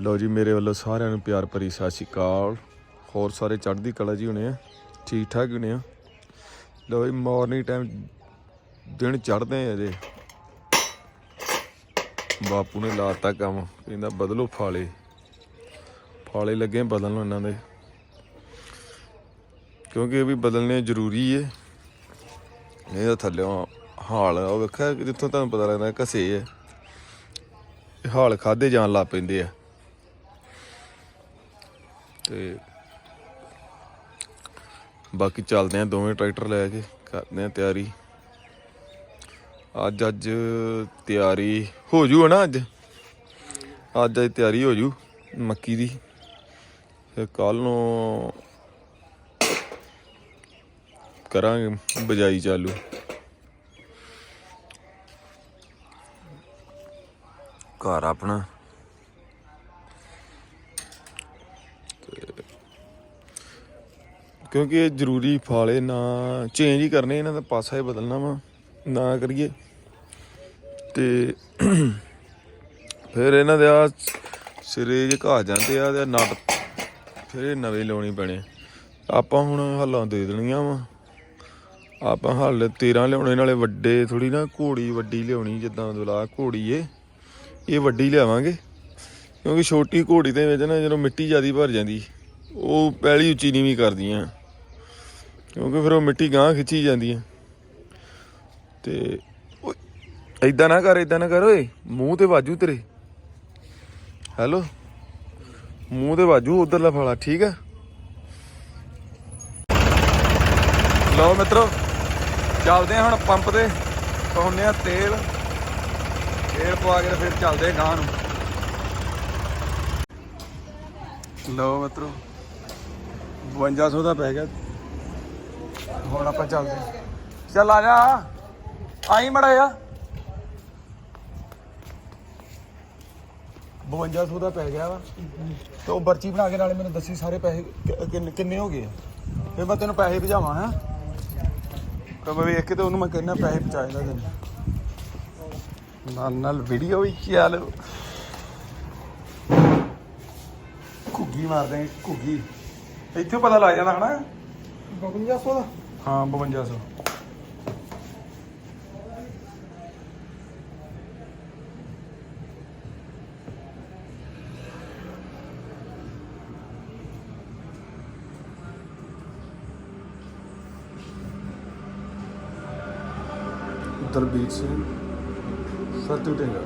ਲਓ ਜੀ, ਮੇਰੇ ਵੱਲੋਂ ਸਾਰਿਆਂ ਨੂੰ ਪਿਆਰ ਭਰੀ ਸਤਿ ਸ਼੍ਰੀ ਅਕਾਲ। ਹੋਰ ਸਾਰੇ ਚੜ੍ਹਦੀ ਕਲਾ ਜੀ ਹੋਣੇ ਆ ਠੀਕ ਠਾਕ ਹੋਣੇ ਆ। ਲਓ ਜੀ ਮਾਰਨਿੰਗ ਟਾਈਮ ਦਿਨ ਚੜ੍ਹਦੇ ਆ ਜੇ ਬਾਪੂ ਨੇ ਲਾਤਾ ਕੰਮ, ਕਹਿੰਦਾ ਬਦਲੋ ਫਾਲੇ। ਫਾਲੇ ਲੱਗੇ ਬਦਲਣ ਇਹਨਾਂ ਦੇ। ਕਿਉਂਕਿ ਇਹ ਵੀ ਬਦਲਨੇ ਜ਼ਰੂਰੀ ਏ। ਨਹੀਂ ਤਾਂ ਥੱਲਿਓਂ ਹਾਲ ਉਹ ਵੇਖਿਆ, ਜਿੱਥੋਂ ਤੁਹਾਨੂੰ ਪਤਾ ਲੱਗਦਾ ਘਸੇ ਆ। ਹਾਲ ਖਾਦੇ ਜਾਣ ਲੱਗ ਪੈਂਦੇ ਆ। ਤੇ ਬਾਕੀ ਚੱਲਦੇ ਆ ਦੋਵੇਂ ਟਰੈਕਟਰ ਲੈ ਕੇ, ਕਰਦੇ ਆ ਤਿਆਰੀ। ਅੱਜ ਅੱਜ ਤਿਆਰੀ ਹੋ ਜੂ ਨਾ ਅੱਜ? ਅੱਜ ਅੱਜ ਤਿਆਰੀ ਹੋ ਜੂ ਮੱਕੀ ਦੀ। ਫਿਰ ਕੱਲ ਨੂੰ ਕਰਾਂਗੇ ਬਜਾਈ ਚਾਲੂ। ਘਰ ਆਪਣਾ ਕਿਉਂਕਿ ਇਹ ਜ਼ਰੂਰੀ ਫਾਲੇ ਨਾ ਚੇਂਜ ਹੀ ਕਰਨੇ, ਇਹਨਾਂ ਦਾ ਪਾਸਾ ਹੀ ਬਦਲਣਾ ਵਾ, ਨਾ ਕਰੀਏ। ਤੇ ਫਿਰ ਇਹਨਾਂ ਦੇ ਆ ਸਿਰੇ ਜੇ ਘਾ ਜਾਂਦੇ ਆ ਤੇ ਨਟ ਫਿਰ ਇਹ ਨਵੇਂ ਲਾਉਣੀ ਪੈਣੇ। ਆਪਾਂ ਹੁਣ ਹੱਲਾਂ ਦੇ ਦੇਣੀਆਂ ਵਾ। ਆਪਾਂ ਹੱਲ 13 ਲਿਆਉਣੇ, ਨਾਲੇ ਵੱਡੇ ਥੋੜੀ ਨਾ ਘੋੜੀ ਵੱਡੀ ਲਿਆਉਣੀ, ਜਿੱਦਾਂ ਦੁਲਾ ਘੋੜੀ ਏ। ਇਹ ਵੱਡੀ ਲਿਆਵਾਂਗੇ, ਕਿਉਂਕਿ ਛੋਟੀ ਘੋੜੀ ਦੇ ਵਿੱਚ ਨਾ ਜਦੋਂ ਮਿੱਟੀ ਜਿਆਦੀ ਭਰ ਜਾਂਦੀ, ਉਹ ਪਹਿਲੀ ਉੱਚੀ ਨੀਵੀਂ ਕਰਦੀਆਂ। ਕਿਉਂਕਿ ਫਿਰ ਉਹ ਮਿੱਟੀ ਗਾਂ ਖਿੱਚੀ ਜਾਂਦੀ ਹੈ। ਤੇ ਐਦਾਂ ਨਾ ਕਰ ਐਦਾਂ ਨਾ ਕਰ ਓਏ, ਮੂੰਹ ਤੇ ਵਾਜੂ ਤੇਰੇ। ਹੈਲੋ, ਮੂੰਹ ਤੇ ਵਾਜੂ ਉਧਰਲਾ ਫਾਲਾ, ਠੀਕ ਆ ਲਓ ਮਿੱਤਰੋ, ਚੱਲਦੇ ਆ ਹੁਣ ਪੰਪ ਤੇ, ਪਾਉਂਦੇ ਆ ਤੇਲ। ਤੇਲ ਪਵਾ ਕੇ ਫਿਰ ਚੱਲਦੇ ਆ ਗਾਂ ਨੂੰ। ਲਓ ਮਿੱਤਰੋ 5200 ਦਾ ਪੈ ਗਿਆ। ਹੁਣ ਆਪਾਂ ਚੱਲਦੇ ਹਾਂ। ਚੱਲ ਆ ਜਾ। ਆਈ ਮੜਾ ਆ 5200 ਦਾ ਪੈ ਗਿਆ ਵਾ। ਤੇ ਉਹ ਪਰਚੀ ਬਣਾ ਕੇ ਨਾਲੇ ਮੈਨੂੰ ਦੱਸੀ ਸਾਰੇ ਪੈਸੇ ਕਿ- ਕਿੰਨੇ ਕਿੰਨੇ ਹੋ ਗਏ ਆ। ਫਿਰ ਮੈਂ ਤੈਨੂੰ ਪੈਸੇ ਭਜਾਵਾਂ ਹਾਂ। ਤੇ ਮੈਂ ਵੇਖ ਕੇ ਤੇ ਉਹਨੂੰ ਮੈਂ ਕਹਿੰਦਾ ਪੈਸੇ ਪਹੁੰਚਾਏਗਾ ਤੈਨੂੰ। ਨਾਲ ਨਾਲ ਵੀਡੀਓ ਵੀ ਚੱਲ। ਘੁੱਗੀ ਮਾਰਦੇ ਆਂ, ਘੁੱਗੀ। ਇੱਥੋਂ ਪਤਾ ਲੱਗ ਜਾਂਦਾ ਹਨਾ। 5200 ਦਾ? ਹਾਂ 5200 ਦਲਬੀਰ ਸਿੰਘ ਸਤੂ ਢਿੰਗਾ।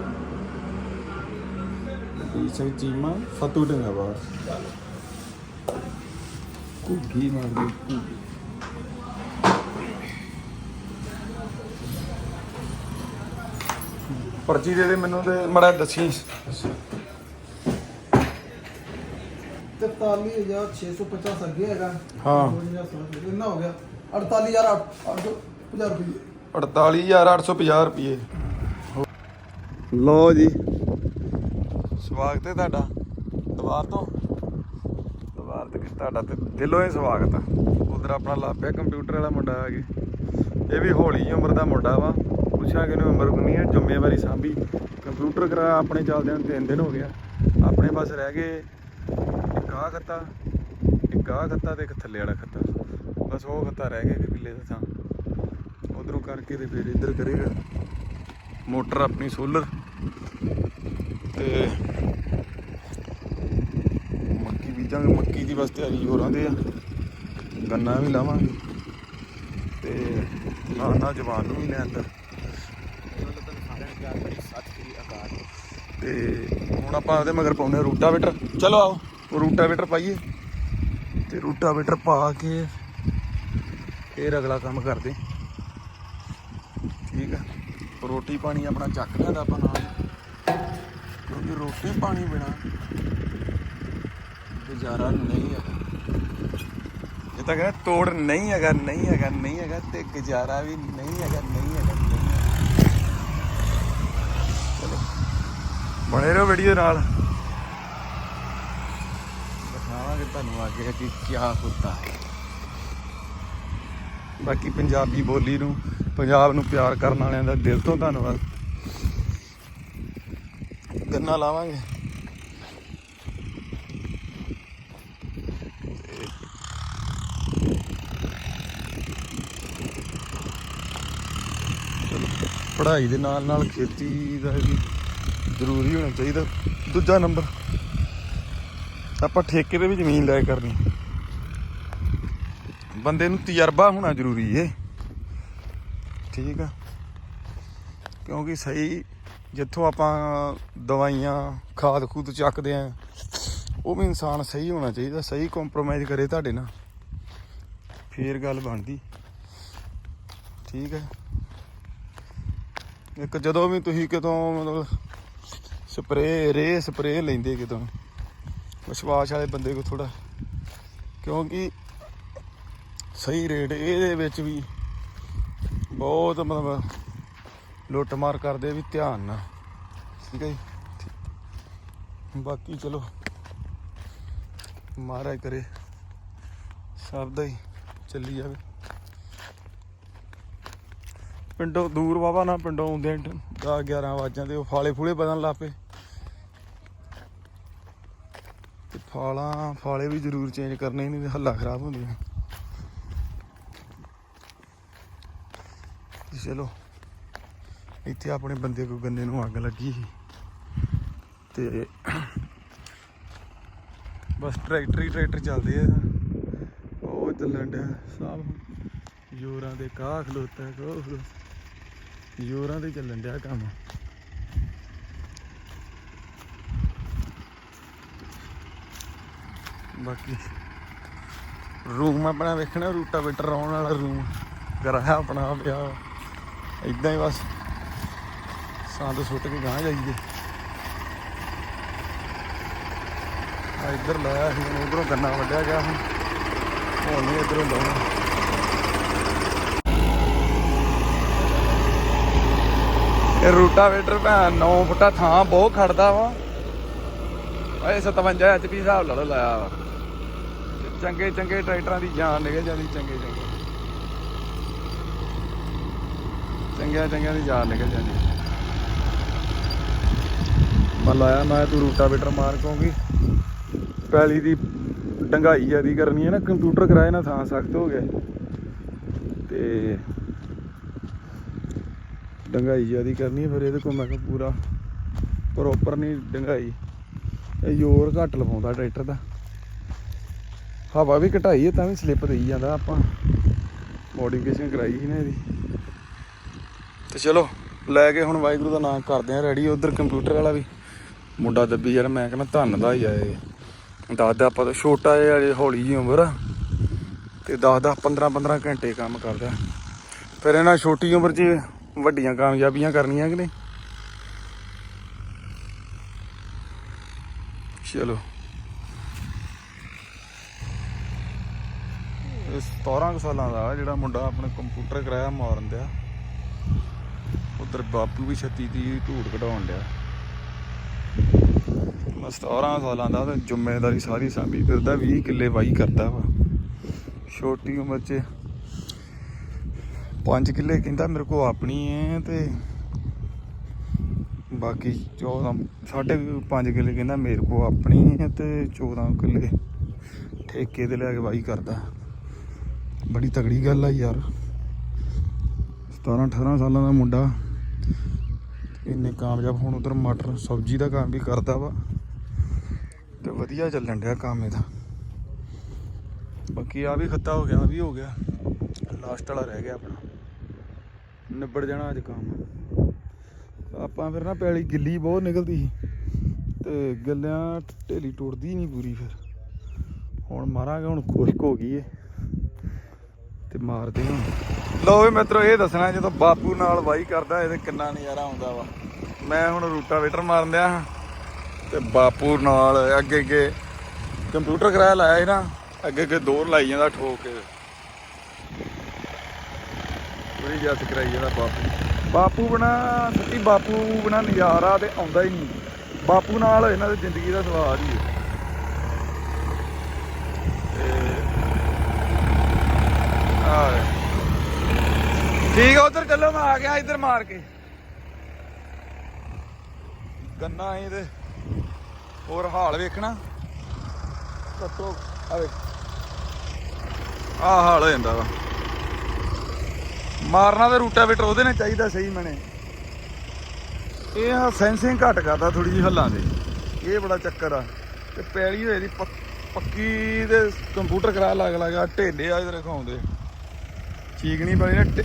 ਦਲਬੀਰ ਸਿੰਘ ਚੀਮਾ ਫਤੂ ਢਿੰਗਾ ਬਾਹਰ। ਘੁੱਗੀ ਮਾਰਦੀ। ਪਰਚੀ ਦੇ ਦੇ ਮੈਨੂੰ ਤੇ ਮੜਾ ਦੱਸੀ। 43650 ਅੱਗੇ ਹੈਗਾ। ਹਾਂ। 5200 ਇੰਨਾ ਹੋ ਗਿਆ। 48850 ਰੁਪਏ। 48850 ਰੁਪਏ। ਲੋ ਜੀ। ਸਵਾਗਤ ਹੈ ਤੁਹਾਡਾ। ਦੁਬਾਰ ਤੇ। ਤੁਹਾਡਾ ਤੇ ਦਿਲੋਂ ਹੀ ਸਵਾਗਤ ਆ। ਉਧਰ ਆਪਣਾ ਲਾਪਿਆ ਕੰਪਿਊਟਰ ਵਾਲਾ ਮੁੰਡਾ ਆ ਕੇ ਇਹ ਵੀ ਹੌਲੀ ਜਿਹੀ ਉਮਰ ਦਾ ਮੁੰਡਾ ਵਾ। ਪੁੱਛਾਂਗੇ ਇਹਨੂੰ ਉਮਰ ਕਿੰਨੀ ਹੈ ਜ਼ਿੰਮੇਵਾਰੀ ਸਾਂਭੀ। ਕੰਪਿਊਟਰ ਕਰਾ ਆਪਣੇ ਚੱਲਦਿਆਂ ਨੂੰ ਤਿੰਨ ਦਿਨ ਹੋ ਗਿਆ। ਆਪਣੇ ਬਸ ਰਹਿ ਗਏ ਇੱਕ ਆਹ ਖੱਤਾ, ਇੱਕ ਆਹ ਖੱਤਾ ਤੇ ਇੱਕ ਥੱਲੇ ਵਾਲਾ ਖੱਤਾ। ਬਸ ਉਹ ਖੱਤਾ ਰਹਿ ਗਿਆ ਕਿ ਕਿੱਲੇ ਦਾ ਥਾਂ। ਉਧਰੋਂ ਕਰਕੇ ਤੇ ਫਿਰ ਇੱਧਰ ਕਰੇਗਾ। ਮੋਟਰ ਆਪਣੀ ਸੋਲਰ ਤੇ ਮੱਕੀ ਬੀਜਾਂਗੇ ਮੱਕੀ ਦੀ ਬਸ ਤਿਆਰੀ ਹੋ ਰਾਂਦੇ ਆ। ਗੰਨਾ ਵੀ ਲਾਵਾਂਗੇ। ਤੇ ਨਾਲ ਨਾਲ ਜਵਾਨ ਨੂੰ ਵੀ ਲੈ ਅੰਦਰ ਤੇ ਹੁਣ ਆਪਾਂ ਉਹਦੇ ਮਗਰ ਪਾਉਨੇ ਰੂਟਾਵੇਟਰ। ਚਲੋ ਆਓ ਰੂਟਾਵੇਟਰ ਪਾਈਏ। ਤੇ ਰੂਟਾਵੇਟਰ ਪਾ ਕੇ ਫਿਰ ਅਗਲਾ ਕੰਮ ਕਰਦੇ ਠੀਕ ਆ? ਰੋਟੀ ਪਾਣੀ ਆਪਣਾ ਚੱਕ ਲਿਆ ਦਾ ਆਪਾਂ ਨਾਲ। ਕਿਉਂਕਿ ਰੋਟੀ ਪਾਣੀ ਬਿਨਾ ਗੁਜ਼ਾਰਾ ਨਹੀਂ ਹੈਗਾ। ਇਹ ਤਾਂ ਕਹਿੰਦਾ ਤੋੜ ਨਹੀਂ ਹੈਗਾ ਨਹੀਂ ਹੈਗਾ ਨਹੀਂ ਹੈਗਾ ਤੇ ਗੁਜ਼ਾਰਾ ਵੀ ਨਹੀਂ ਹੈਗਾ ਨਹੀਂ ਹੈਗਾ ਨਹੀਂ ਹੈਗਾ। ਚਲੋ। ਬਣੇ ਰਹੋ ਵੀਡੀਓ ਨਾਲ। ਦਿਖਾਵਾਂਗੇ ਤੁਹਾਨੂੰ ਅੱਗੇ ਕਿ ਕੀ ਹੁੰਦਾ ਹੈ। ਬਾਕੀ ਪੰਜਾਬੀ ਬੋਲੀ ਨੂੰ ਪੰਜਾਬ ਨੂੰ ਪਿਆਰ ਕਰਨ ਵਾਲਿਆਂ ਦਾ ਦਿਲ ਤੋਂ ਧੰਨਵਾਦ। ਗੰਨਾ ਲਾਵਾਂਗੇ। ਪੜ੍ਹਾਈ ਦੇ ਨਾਲ ਨਾਲ ਖੇਤੀ ਦਾ ਵੀ ਜ਼ਰੂਰੀ ਹੋਣਾ ਚਾਹੀਦਾ। ਦੂਜਾ ਨੰਬਰ, ਆਪਾਂ ਠੇਕੇ ਤੇ ਵੀ ਜ਼ਮੀਨ ਲੈ ਕਰਨੀ। ਬੰਦੇ ਨੂੰ ਤਜਰਬਾ ਹੋਣਾ ਜ਼ਰੂਰੀ ਏ। ਠੀਕ ਆ? ਕਿਉਂਕਿ ਸਹੀ ਜਿੱਥੋਂ ਆਪਾਂ ਦਵਾਈਆਂ ਖਾਦ ਖੂਦ ਚੱਕਦੇ ਆ, ਉਹ ਵੀ ਇਨਸਾਨ ਸਹੀ ਹੋਣਾ ਚਾਹੀਦਾ, ਸਹੀ ਕੰਪਰੋਮਾਈਜ਼ ਕਰੇ ਤੁਹਾਡੇ ਨਾਲ। ਫੇਰ ਗੱਲ ਬਣਦੀ। ਠੀਕ ਹੈ ਇੱਕ ਜਦੋਂ ਵੀ ਤੁਸੀਂ ਕਿਤੋਂ ਮਤਲਬ ਸਪਰੇ ਰੇ ਸਪਰੇ ਲੈਂਦੇ ਕਿਤੋਂ ਵਿਸ਼ਵਾਸ ਵਾਲੇ ਬੰਦੇ ਕੋ ਥੋੜਾ ਕਿਉਂਕਿ ਸਹੀ ਰੇਟ ਇਹਦੇ ਵਿੱਚ ਵੀ ਬਹੁਤ ਮਤਲਬ ਲੁੱਟ ਮਾਰ ਕਰਦੇ ਵੀ ਧਿਆਨ ਨਾਲ। ਠੀਕ ਹੈ ਜੀ? ਬਾਕੀ ਚਲੋ, ਮਹਾਰਾਜ ਕਰੇ, ਸਭ ਦਾ ਹੀ ਚੱਲੀ ਜਾਵੇ। ਪਿੰਡੋਂ ਦੂਰ ਵਾਵਾ ਨਾ ਪਿੰਡੋਂ ਆਉਂਦੇ 10 11 ਵਜਾਂ ਤੇ ਉਹ ਫਾਲੇ ਫੂਲੇ ਬਦਲਣ ਲੱਪੇ ਤੇ ਫਾਲਾਂ, ਫਾਲੇ ਵੀ ਜ਼ਰੂਰ ਚੇਂਜ ਕਰਨੇ, ਨਹੀਂ ਹੱਲਾ ਖਰਾਬ ਹੁੰਦੀਆਂ। ਚਲੋ, ਇੱਥੇ ਆਪਣੇ ਬੰਦੇ ਕੋ ਗੰਨੇ ਨੂੰ ਅੱਗ ਲੱਗੀ ਸੀ। ਤੇ ਬਸ ਟਰੈਕਟਰ ਹੀ ਟਰੈਕਟਰ ਚੱਲਦੇ ਆ। ਉਹ ਚੱਲਣ ਡਿਆ ਸਭ ਯੋਰਾਂ ਦੇ ਕਾਹ ਖਲੋਤਾ ਕੋ ਜ਼ੋਰਾਂ ਤੇ ਚੱਲਣ ਡਿਆ ਕੰਮ। ਬਾਕੀ ਰੂਮ ਆਪਣਾ ਵੇਖਣਾ ਰੂਟਾ ਵੇਟਰ ਆਉਣ ਵਾਲਾ ਰੂਮ ਕਰਾਇਆ ਆਪਣਾ ਪਿਆ ਇਦਾਂ ਹੀ ਬਸ। ਸੰਦ ਸੁੱਟ ਕੇ ਗਾਂ ਜਾਈਏ। ਆ ਇੱਧਰ ਲਾਇਆ ਸੀ, ਹੁਣ ਉਧਰੋਂ ਗੰਨਾ ਵੱਢਿਆ ਗਿਆ ਹੁਣ ਹੁਣ ਨਹੀਂ ਇੱਧਰੋਂ ਲਾਉਣਾ। ਇਹ ਰੂਟਾਵੇਟਰ ਭੈਣ 9 ਫੁੱਟਾ ਥਾਂ ਬਹੁਤ ਖੜਦਾ ਵਾ। ਓਏ 57 ਐਚਪੀ ਹਿਸਾਬ ਲਾ ਲਓ ਲਾਇਆ ਵਾ। ਚੰਗੇ ਚੰਗੇ ਟਰੈਕਟਰਾਂ ਦੀ ਜਾਨ ਨਿਕਲ ਜਾਂਦੀ, ਚੰਗੇ ਚੰਗੇ। ਚੰਗਿਆਂ ਚੰਗਿਆਂ ਦੀ ਜਾਨ ਨਿਕਲ ਜਾਂਦੀ। ਮੈਂ ਲਾਇਆ, ਮੈਂ ਤੂੰ ਰੂਟਾਵੇਟਰ ਮਾਰ ਕਹੂੰਗੀ ਪੈਲੀ ਦੀ ਡੰਗਾਈ ਜਿਆਦੀ ਕਰਨੀ ਹੈ ਨਾ, ਕੰਪਿਊਟਰ ਕਰਾਏ ਨਾ ਥਾਂ ਸਖਤ ਹੋ ਗਿਆ। ਤੇ ਡੰਗਾਈ ਜਿਆਦੀ ਕਰਨੀ ਹੈ ਫਿਰ ਇਹਦੇ ਕੋਲ ਮੈਂ ਕਿਹਾ ਪੂਰਾ ਪ੍ਰੋਪਰ ਨਹੀਂ ਡੰਗਾਈ। ਇਹ ਜ਼ੋਰ ਘੱਟ ਲਵਾਉਂਦਾ ਟਰੈਕਟਰ ਦਾ। ਹਵਾ ਵੀ ਘਟਾਈ ਹੈ ਤਾਂ ਵੀ ਸਲਿੱਪ ਦੇਈ ਜਾਂਦਾ ਆਪਾਂ। ਮੋਡੀਫਿਕੇਸ਼ਨ ਕਰਾਈ ਸੀ ਨਾ ਇਹਦੀ। ਤੇ ਚਲੋ, ਲੈ ਕੇ ਹੁਣ ਵਾਹਿਗੁਰੂ ਦਾ ਨਾਮ ਕਰਦੇ ਆ ਰੈਡੀ ਉਧਰ ਕੰਪਿਊਟਰ ਵਾਲਾ ਵੀ। ਮੁੰਡਾ ਦੱਬੀ ਯਾਰ, ਮੈਂ ਕਹਿੰਦਾ ਧੰਨ ਦਾ ਹੀ ਆਏ ਇਹ ਦੱਸਦਾ ਆਪਾਂ ਤਾਂ ਛੋਟਾ ਜਿਹਾ ਅਜੇ ਹੌਲੀ ਜੀ ਉਮਰ ਆ। ਤੇ 10 10 15 15 ਘੰਟੇ ਕੰਮ ਕਰਦਾ ਫਿਰ ਇਹਨਾਂ ਛੋਟੀ ਉਮਰ 'ਚ ਵੱਡੀਆਂ ਕਾਮਯਾਬੀਆਂ ਕਰਨੀਆਂ ਕਿ ਨਹੀਂ? ਚਲੋ। ਇਹ 17 ਕੁ ਸਾਲਾਂ ਦਾ ਜਿਹੜਾ ਮੁੰਡਾ ਆਪਣੇ ਕੰਪਿਊਟਰ ਕਰਾਇਆ ਮਾਰਨ ਦਿਆ। ਉਧਰ ਬਾਪੂ ਵੀ ਛੱਤੀ ਦੀ ਢੂੜ ਕਢਾਉਣ ਡਿਆ ਮੈਂ 17 ਸਾਲਾਂ ਦਾ ਤੇ ਜ਼ਿੰਮੇਵਾਰੀ ਸਾਰੀ ਸਾਂਭੀ ਫਿਰਦਾ 20 ਕਿੱਲੇ ਵਾਈ ਕਰਦਾ ਵਾ। ਛੋਟੀ ਉਮਰ 'ਚ 5 ਕਿੱਲੇ ਕਹਿੰਦਾ ਮੇਰੇ ਕੋ ਆਪਣੀ ਹੈ ਤੇ ਬਾਕੀ 14 ਸਾਢੇ 5 ਕਿੱਲੇ ਕਹਿੰਦਾ ਮੇਰੇ ਕੋ ਆਪਣੀ ਹੈ ਤੇ 14 ਕਿੱਲੇ ਠੇਕੇ ਤੇ ਲੈ ਕੇ ਵਾਈ ਕਰਦਾ। ਬੜੀ ਤਗੜੀ ਗੱਲ ਆ ਯਾਰ। 17 18 ਸਾਲਾਂ ਦਾ ਮੁੰਡਾ। ਇੰਨੇ ਕਾਮਯਾਬ ਹੁਣ ਉਧਰ ਮਟਰ, ਸਬਜ਼ੀ ਦਾ ਕੰਮ ਵੀ ਕਰਦਾ ਵਾ। ਤੇ ਵਧੀਆ ਚੱਲਣ ਡਿਆ ਕੰਮ ਇਹਦਾ। ਬਾਕੀ ਆ ਵੀ ਖੱਤਾ ਹੋ ਗਿਆ ਆ ਵੀ ਹੋ ਗਿਆ। ਲਾਸਟ ਵਾਲਾ ਰਹਿ ਗਿਆ ਆਪਣਾ। ਨਿਬੜ ਜਾਣਾ ਅੱਜ ਕੰਮ। ਆਪਾਂ ਫਿਰ ਨਾ ਪੈਲੀ ਗਿੱਲੀ ਬਹੁਤ ਨਿਕਲਦੀ ਸੀ ਤੇ ਗੱਲਿਆਂ ਢੇਲੀ ਟੁੱਟਦੀ ਨਹੀਂ ਪੂਰੀ ਫਿਰ। ਹੁਣ ਮਾਰਾਂਗੇ, ਹੁਣ ਖੁਸ਼ਕ ਹੋ ਗਈ ਏ। ਤੇ ਮਾਰਦੇ ਹੁਣ ਲਓ ਵੀ ਮਿੱਤਰੋ, ਇਹ ਦੱਸਣਾ ਜਦੋਂ ਬਾਪੂ ਨਾਲ ਵਾਈ ਕਰਦਾ ਇਹਦੇ ਕਿੰਨਾ ਨਜ਼ਾਰਾ ਆਉਂਦਾ ਵਾ। ਮੈਂ ਹੁਣ ਰੂਟਾਵੇਟਰ ਮਾਰਨ ਦਿਆ ਤੇ ਬਾਪੂ ਨਾਲ ਅੱਗੇ ਅੱਗੇ ਕੰਪਿਊਟਰ ਕਰਾਇਆ ਲਾਇਆ ਸੀ ਨਾ, ਅੱਗੇ ਅੱਗੇ ਦੋਰ ਲਾਈ ਜਾਂਦਾ ਠੋਕ ਕੇ। ਪੂਰੀ ਜੱਤ ਕਰਾਈ ਜਾਂਦਾ ਬਾਪੂ ਬਾਪੂ ਬਣਾ ਸੱਚੀ ਬਾਪੂ ਬਣਾ ਨਜ਼ਾਰਾ ਤੇ ਆਉਂਦਾ ਹੀ ਨਹੀਂ। ਬਾਪੂ ਨਾਲ ਇਹਨਾਂ ਦੀ ਜ਼ਿੰਦਗੀ ਦਾ ਸਵਾਦ ਹੀ ਹੈ। ਆ ਠੀਕ ਆ ਉਧਰ ਚੱਲੋ ਮੈਂ ਆ ਗਿਆ ਇੱਧਰ ਮਾਰ ਕੇ। ਗੰਨਾ ਆਈ ਤੇ ਹੋਰ ਹਾਲ ਵੇਖਣਾ। ਤੱਤੋ ਆਵੇ ਆ ਹਾਲ ਹੋ ਜਾਂਦਾ ਵਾ। ਮਾਰਨਾ ਤੇ ਰੂਟਾਵੇਟਰ ਉਹਦੇ ਨਾਲ ਚਾਹੀਦਾ ਸਹੀ ਮਨੇ। ਇਹ ਆ ਸੈਂਸਿੰਗ ਘੱਟ ਕਰਦਾ ਥੋੜੀ ਜਿਹੀ ਹੱਲਾਂ ਦੇ। ਇਹ ਬੜਾ ਚੱਕਰ ਆ। ਤੇ ਪੈਲੀ ਹੋਏ ਦੀ ਪੱਕੀ ਦੇ ਕੰਪਿਊਟਰ ਕਰਾ ਲੱਗ ਲੱਗਾ ਢੇਲੇ ਆ ਇਧਰ ਦਿਖਾਉਂਦੇ ਠੀਕ ਨਹੀਂ ਬਣੀ ਨਾ ਤੇ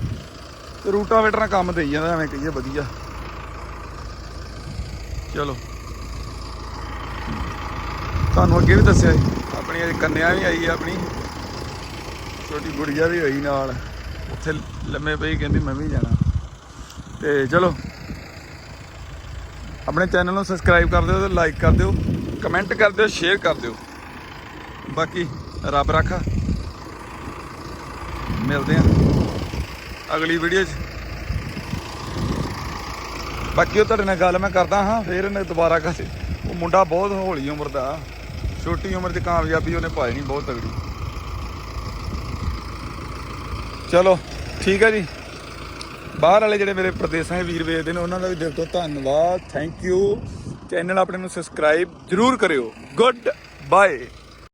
ਰੂਟਾਵੇਟਰ ਨਾਲ ਕੰਮ ਦੇਈ ਜਾਂਦਾ, ਐਵੇਂ ਕਹੀਏ ਵਧੀਆ। ਚਲੋ। ਤੁਹਾਨੂੰ ਅੱਗੇ ਵੀ ਦੱਸਿਆ ਸੀ, ਆਪਣੀ ਅਜੇ ਕੰਨਿਆ ਵੀ ਆਈ ਆ ਆਪਣੀ। ਛੋਟੀ ਗੁੜੀਆ ਵੀ ਹੋਈ ਨਾਲ। ਉੱਥੇ ਲੰਮੇ ਪਈ, ਕਹਿੰਦੀ ਮੈਂ ਵੀ ਜਾਣਾ। ਤੇ ਚਲੋ, ਆਪਣੇ ਚੈਨਲ ਨੂੰ ਸਬਸਕ੍ਰਾਈਬ ਕਰ ਦਿਓ ਤੇ ਲਾਈਕ ਕਰ ਦਿਓ ਕਮੈਂਟ ਕਰ ਦਿਓ ਸ਼ੇਅਰ ਕਰ ਦਿਓ। ਬਾਕੀ ਰੱਬ ਰਾਖਾ। ਮਿਲਦੇ ਆ ਅਗਲੀ ਵੀਡੀਓ 'ਚ। ਬਾਕੀ ਉਹ ਤੁਹਾਡੇ ਨਾਲ ਗੱਲ ਮੈਂ ਕਰਦਾ ਹਾਂ, ਫੇਰ ਇਹਨੇ ਦੁਬਾਰਾ ਕਰ ਉਹ ਮੁੰਡਾ ਬਹੁਤ ਹੌਲੀ ਉਮਰ ਦਾ। ਛੋਟੀ ਉਮਰ 'ਚ ਕਾਮਯਾਬੀ ਉਹਨੇ ਪਾਈ ਨਹੀਂ ਬਹੁਤ ਤਗੜੀ ਚਲੋ, ਠੀਕ ਹੈ ਜੀ। ਬਾਹਰ ਵਾਲੇ ਜਿਹੜੇ ਮੇਰੇ ਪ੍ਰਦੇਸ਼ਾਂ ਦੇ ਵੀਰ ਵੇਖਦੇ ਨੇ, ਉਹਨਾਂ ਦਾ ਵੀ ਦਿਲ ਤੋਂ ਧੰਨਵਾਦ। ਥੈਂਕ ਯੂ ਚੈਨਲ ਆਪਣੇ ਨੂੰ ਸਬਸਕ੍ਰਾਈਬ ਜਰੂਰ ਕਰਿਓ। Good bye